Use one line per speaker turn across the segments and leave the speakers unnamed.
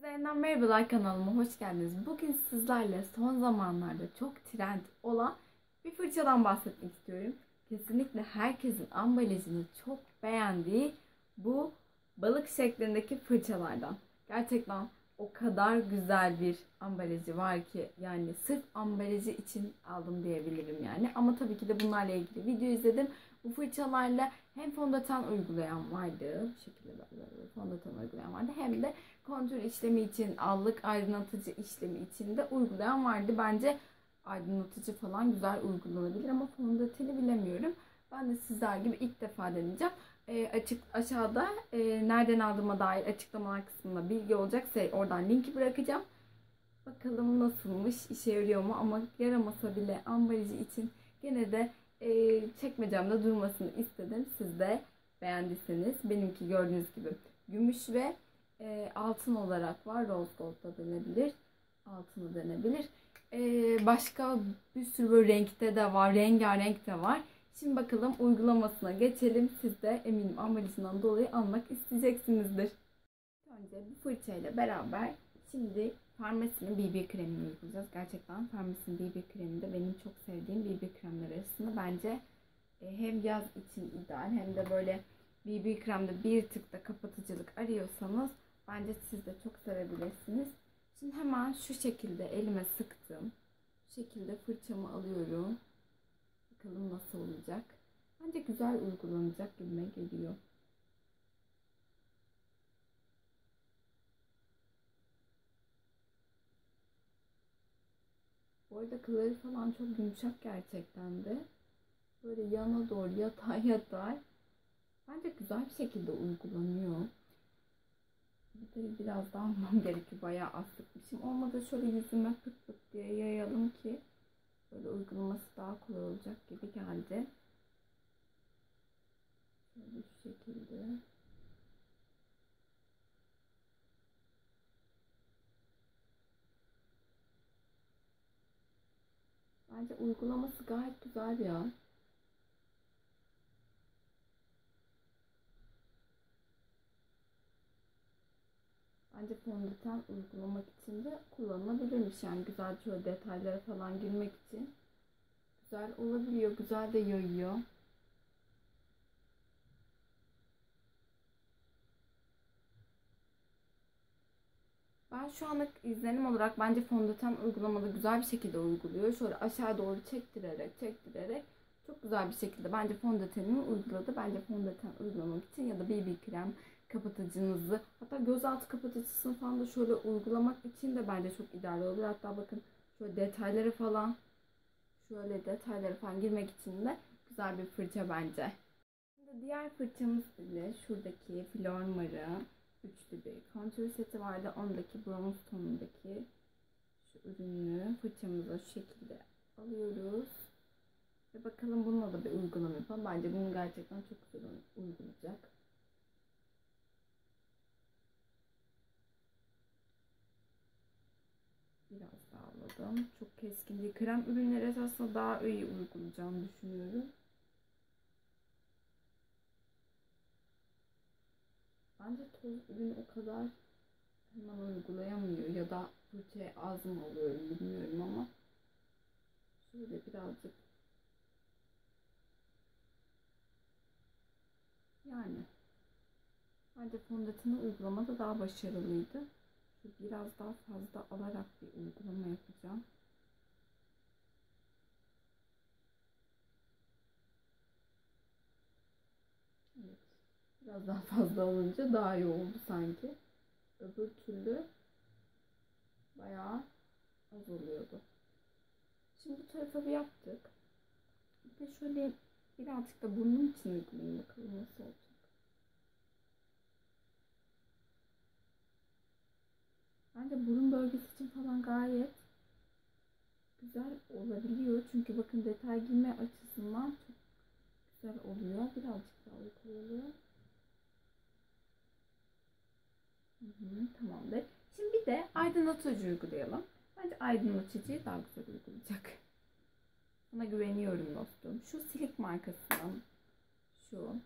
Hepinize yeniden merhabalar kanalıma hoş geldiniz. Bugün sizlerle son zamanlarda çok trend olan bir fırçadan bahsetmek istiyorum. Kesinlikle herkesin ambalajını çok beğendiği bu balık şeklindeki fırçalardan. Gerçekten o kadar güzel bir ambalajı var ki yani sırf ambalajı için aldım diyebilirim yani. Ama tabii ki de bunlarla ilgili video izledim. Bu fırçalarla hem fondöten uygulayan vardı. Bu şekilde böyle fondöten uygulayan vardı. Hem de kontür işlemi için, allık aydınlatıcı işlemi için de uygulayan vardı. Bence aydınlatıcı falan güzel uygulanabilir ama fondöteni bilemiyorum. Ben de sizler gibi ilk defa deneyeceğim. E, açık aşağıda e, nereden aldığıma dair açıklamalar kısmında bilgi olacaksa oradan linki bırakacağım. Bakalım nasılmış, işe yarıyor mu ama yaramasa bile ambalajı için gene de e, çekmecemde durmasını istedim. Siz de beğendiyseniz benimki gördüğünüz gibi gümüş ve e, altın olarak var. Rose gold da denebilir. Altını denebilir. E, başka bir sürü böyle renkte de var. Rengarenk de var. Şimdi bakalım uygulamasına geçelim. Siz de eminim ambalajından dolayı almak isteyeceksinizdir. Önce bu fırçayla beraber şimdi Farmasi'nin BB kremini uygulayacağız. Gerçekten Farmasi'nin BB kremi de benim çok sevdiğim BB kremler arasında. Bence e, hem yaz için ideal hem de böyle BB kremde bir tık da kapatıcılık arıyorsanız bence siz de çok sevebilirsiniz. Şimdi hemen şu şekilde elime sıktım. Şu şekilde fırçamı alıyorum. Bakalım nasıl olacak. Bence güzel uygulanacak gibime geliyor. Bu arada kılları falan çok yumuşak gerçekten de. Böyle yana doğru yatay yatay. Bence güzel bir şekilde uygulanıyor. Bir de biraz daha almam gerekiyor. Bayağı az sıkmışım. Olmadı şöyle yüzüme pıt pıt diye yayalım ki böyle uygulaması daha kolay olacak gibi geldi. Şöyle şu şekilde. Bence uygulaması gayet güzel ya. Bence fondöten uygulamak için de kullanılabilirmiş. Yani güzel şöyle detaylara falan girmek için güzel olabiliyor. Güzel de yayıyor. Ben şu anlık izlenim olarak bence fondöten uygulamada güzel bir şekilde uyguluyor. Şöyle aşağı doğru çektirerek çektirerek çok güzel bir şekilde bence fondötenimi uyguladı. Bence fondöten uygulamak için ya da BB krem kapatıcınızı hatta gözaltı kapatıcısını falan da şöyle uygulamak için de bence çok ideal olur. Hatta bakın şöyle detayları falan şöyle detayları falan girmek için de güzel bir fırça bence. Şimdi diğer fırçamız ile şuradaki Flormar'ı üçlü bir kontür seti vardı. Ondaki bronz tonundaki şu ürünü fırçamıza şu şekilde alıyoruz. Ve bakalım bununla da bir uygulama yapalım. Bence bunu gerçekten çok güzel uygulayacak. Biraz daha aldım. Çok keskin değil. Krem ürünleri esasında daha iyi uygulayacağını düşünüyorum. Bence toz ürün o kadar hemen uygulayamıyor ya da fırçaya az mı alıyorum bilmiyorum ama şöyle birazcık yani bence fondöteni uygulamada daha başarılıydı. Biraz daha fazla alarak bir uygulama yapacağım. Biraz daha fazla alınca daha iyi oldu sanki. Öbür türlü bayağı az oluyordu. Şimdi bu tarafa bir yaptık. Bir de şöyle birazcık da burnum için uygulayayım bakalım nasıl olacak. Bence burun bölgesi için falan gayet güzel olabiliyor. Çünkü bakın detay girme açısından çok güzel oluyor. Birazcık daha uygulayalım. Hı hı, tamamdır. Şimdi bir de aydınlatıcı uygulayalım. Bence aydınlatıcıyı daha güzel uygulayacak. Sana güveniyorum dostum. Şu silik markasından şu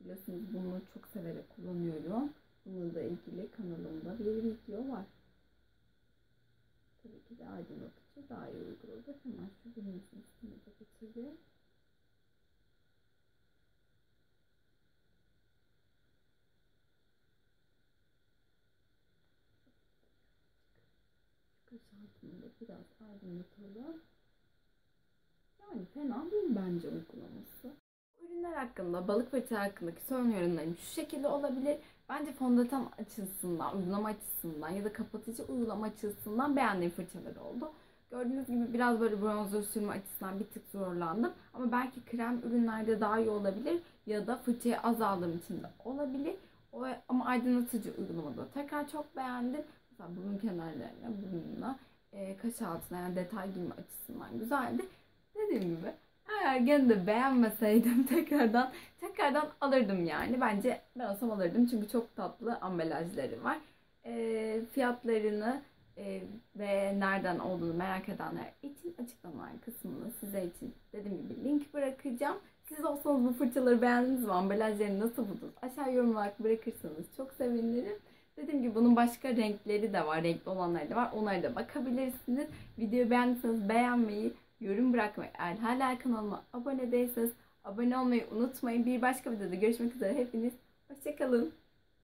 biliyorsunuz bunu çok severek kullanıyorum. Bununla ilgili kanalımda bir video var. Tabii ki de aydınlatıcı daha iyi uyguladı. Hemen şu birinizin üstüne de getireyim. Da biraz aydınlatalım. Yani fena değil bence uygulaması. Ürünler hakkında, balık fırça hakkındaki son yorumlarım şu şekilde olabilir. Bence fondöten açısından, uygulama açısından ya da kapatıcı uygulama açısından beğendiğim fırçalar oldu. Gördüğünüz gibi biraz böyle bronzer sürme açısından bir tık zorlandım. Ama belki krem ürünlerde daha iyi olabilir ya da fırçayı az aldığım için de olabilir. O, ama aydınlatıcı uygulamada tekrar çok beğendim. Mesela burun kenarlarına, burnuna, e, kaş altına yani detay girme açısından güzeldi. Dediğim gibi eğer gene de beğenmeseydim tekrardan tekrardan alırdım yani. Bence ben olsam alırdım çünkü çok tatlı ambalajları var. E, fiyatlarını e, ve nereden olduğunu merak edenler için açıklamalar kısmına size için dediğim gibi link bırakacağım. Siz olsanız bu fırçaları beğendiniz mi? Ambalajlarını nasıl buldunuz? Aşağı yorum bırakırsanız çok sevinirim. Dediğim gibi bunun başka renkleri de var. Renkli olanları da var. Onlara da bakabilirsiniz. Videoyu beğendiyseniz beğenmeyi, yorum bırakmayı, eğer kanalıma abone değilseniz abone olmayı unutmayın. Bir başka videoda görüşmek üzere. Hepiniz hoşçakalın.